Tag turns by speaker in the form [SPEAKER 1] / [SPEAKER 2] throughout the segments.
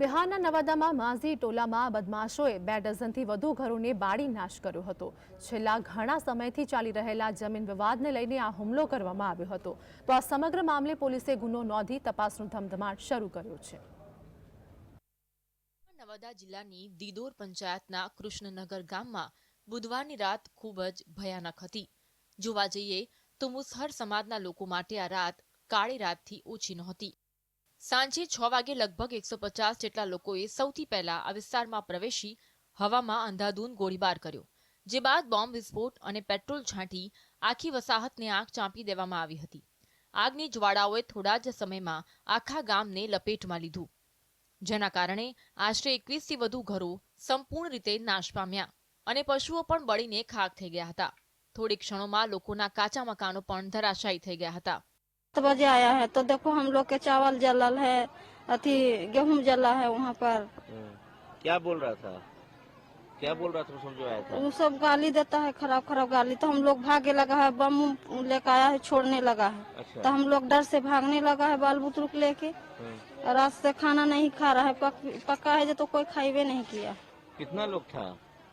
[SPEAKER 1] બિહારના નવાદામાં માઝી ટોલામાં બદમાશોએ બે ડઝનથી વધુ ઘરોને બાળી નાશ કર્યો હતો છેલ્લા ઘણા સમયથી ચાલી રહેલા જમીન વિવાદને લઈને આ હુમલો કરવામાં આવ્યો હતો તો આ સમગ્ર મામલે પોલીસે ગુનો નોંધી તપાસનું ધમધમાટ શરૂ કર્યો છે
[SPEAKER 2] નવાદા જિલ્લાની દિદોર પંચાયતના કૃષ્ણનગર ગામમાં બુધવારની રાત ખૂબ જ ભયાનક હતી જોવા જઈએ તો મુસહર સમાજના લોકો માટે આ રાત કાળી રાતથી ઓછી નહોતી સાંજે છ વાગે લગભગ એકસો પચાસ જેટલા લોકોએ સૌથી પહેલા આ વિસ્તારમાં પ્રવેશી હવામાં અંધાધૂન ગોળીબાર કર્યો જે બાદ બોમ્બ વિસ્ફોટ અને પેટ્રોલ છાંટી આખી વસાહતને આગ ચાંપી દેવામાં આવી હતી આગની જ્વાળાઓએ થોડા જ સમયમાં આખા ગામને લપેટમાં લીધું જેના કારણે આશરે એકવીસથી વધુ ઘરો સંપૂર્ણ રીતે નાશ પામ્યા અને પશુઓ પણ બળીને ખાક થઈ ગયા હતા થોડી ક્ષણોમાં લોકોના કાચા મકાનો પણ ધરાશાયી થઈ ગયા હતા
[SPEAKER 3] सात बजे आया है तो देखो हम लोग के चावल जलल है अथी गेहूँ जला है वहाँ पर
[SPEAKER 4] हम्म। क्या बोल रहा था क्या बोल रहा था समझो आया था
[SPEAKER 3] वो सब गाली देता है खराब खराब गाली तो हम लोग भागे लगा है बम लेकर आया है छोड़ने लगा है
[SPEAKER 4] अच्छा।
[SPEAKER 3] तो हम लोग डर से भागने लगा है बाल बुतरुक लेके
[SPEAKER 4] हम्म।
[SPEAKER 3] रात से खाना नहीं खा रहा है पक, है जो तो कोई खाईबे नहीं किया
[SPEAKER 4] कितना लोग था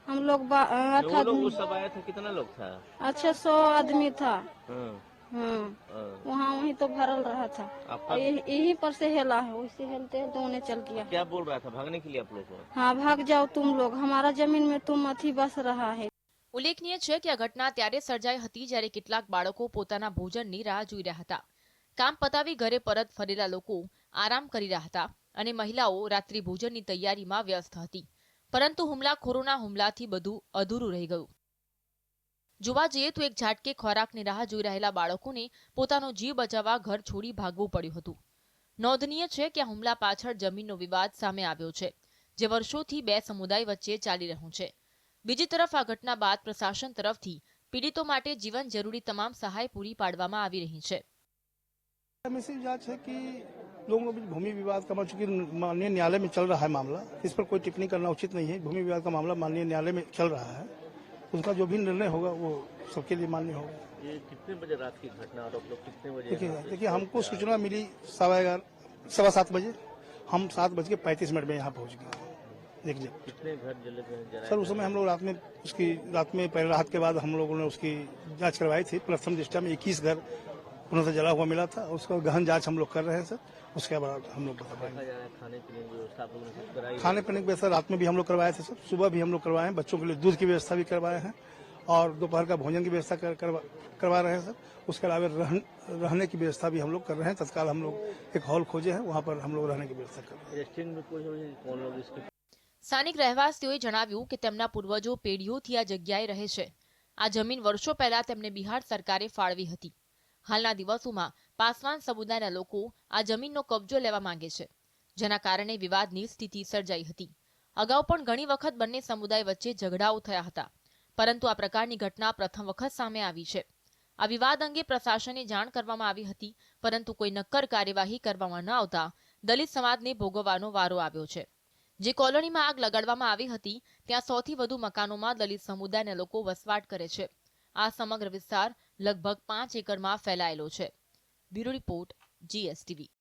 [SPEAKER 3] हम लोग
[SPEAKER 4] आया था कितना लोग था
[SPEAKER 3] अच्छा सौ आदमी था
[SPEAKER 4] हम्म। हाँ
[SPEAKER 3] वहाँ वही तो भरल रहा था और यही पर से हेला है वैसे हेलते हेलते उन्हें चल गया
[SPEAKER 4] क्या बोल रहा था भागने के लिए आप लोग
[SPEAKER 3] हाँ भाग जाओ तुम लोग हमारा जमीन में तुम अथी बस रहा है
[SPEAKER 2] ઉલ્લેખનીય છે કે આ ઘટના ત્યારે સર્જાઈ હતી જ્યારે કેટલાક બાળકો પોતાના ભોજનની રાહ જોઈ રહ્યા હતા કામ પતાવી ઘરે પરત ફરેલા લોકો આરામ કરી રહ્યા હતા અને મહિલાઓ રાત્રિ ભોજનની તૈયારીમાં વ્યસ્ત હતી પરંતુ હુમલાખોરોના હુમલાથી બધું અધૂરું રહી ગયું जुवाजीत एक झटके खौराक ने रहा जोयलेला बालको ने પોતાનો જીવ બચાવવા ઘર છોડી ભાગવું પડ્યું હતું નોંધનીય છે કે આ હુમલા પાછળ જમીનનો વિવાદ સામે આવ્યો છે જે વર્ષોથી બે સમુદાય વચ્ચે ચાલી રહ્યો છે બીજી તરફ આ ઘટના બાદ પ્રશાસન તરફથી પીડિતો માટે જીવન જરૂરી તમામ સહાય પૂરી પાડવામાં આવી રહી છે
[SPEAKER 5] સમિસિવ જા છે કે લોકો વચ્ચે ભૂમિ વિવાદ કમચુકી માનનીય ન્યાયાલયમાં ચાલ رہا છે મામલો ਇਸ પર કોઈ ટિપ્પણી करना ઉચિત નહીં હોય ભૂમિ વિવાદ કા મામલો માનનીય ન્યાયાલયમાં ચાલ رہا છે उसका जो भी निर्णय होगा वो सबके लिए मान्य होगा
[SPEAKER 4] ये कितने बजे रात की घटना और लोग कितने बजे
[SPEAKER 5] देखिए देखिए हमको सूचना मिली सवा ग्यारह सवा सात बजे हम सात बज के पैंतीस मिनट में यहाँ पहुँच गए देखिए
[SPEAKER 4] कितने घर जले गए
[SPEAKER 5] सर उस समय हम लोग रात में उसकी रात में पहले राहत के बाद हम लोगों ने उसकी जांच करवाई थी प्रथम दृष्टा में इक्कीस घर पुनः से तो जला हुआ मिला था उसका गहन जांच हम लोग कर रहे हैं सर उसके बाद हम लोग बता पाएंगे
[SPEAKER 4] खाने पीने की व्यवस्था
[SPEAKER 5] रात में भी हम लोग करवाए थे सर सुबह भी हम लोग करवाए हैं बच्चों के लिए दूध की व्यवस्था भी करवाए हैं और दोपहर का भोजन की व्यवस्था कर, करवा, करवा रहे हैं सर उसके अलावा रहन, रहने की व्यवस्था भी हम लोग कर रहे हैं तत्काल हम लोग एक हॉल खोजे हैं वहाँ पर हम लोग रहने की व्यवस्था कर रहे हैं
[SPEAKER 2] સ્થાનિક રહેવાસીઓએ જણાવ્યું કે તેમના પૂર્વજો પેઢીઓથી આ જગ્યાએ રહે છે આ જમીન વર્ષો પહેલા તેમને બિહાર સરકારે ફાળવી હતી હાલના દિવસોમાં પાસવાન સમુદાયના લોકો આ જમીનનો કબજો લેવા માંગે છે જેના કારણે વિવાદની સ્થિતિ સર્જાઈ હતી અગાઉ પણ ઘણી વખત બંને સમુદાય વચ્ચે ઝઘડાઓ થયા હતા પરંતુ આ પ્રકારની ઘટના પ્રથમ વખત સામે આવી છે આ વિવાદ અંગે પ્રશાસને જાણ કરવામાં આવી હતી પરંતુ કોઈ નક્કર કાર્યવાહી કરવામાં ન આવતા દલિત સમાજને ભોગવવાનો વારો આવ્યો છે જે કોલોનીમાં આગ લગાડવામાં આવી હતી ત્યાં સૌથી વધુ મકાનોમાં દલિત સમુદાયના લોકો વસવાટ કરે છે આ સમગ્ર વિસ્તાર લગભગ પાંચ એકરમાં ફેલાયેલો છે બ્યુરો રિપોર્ટ જીએસટીવી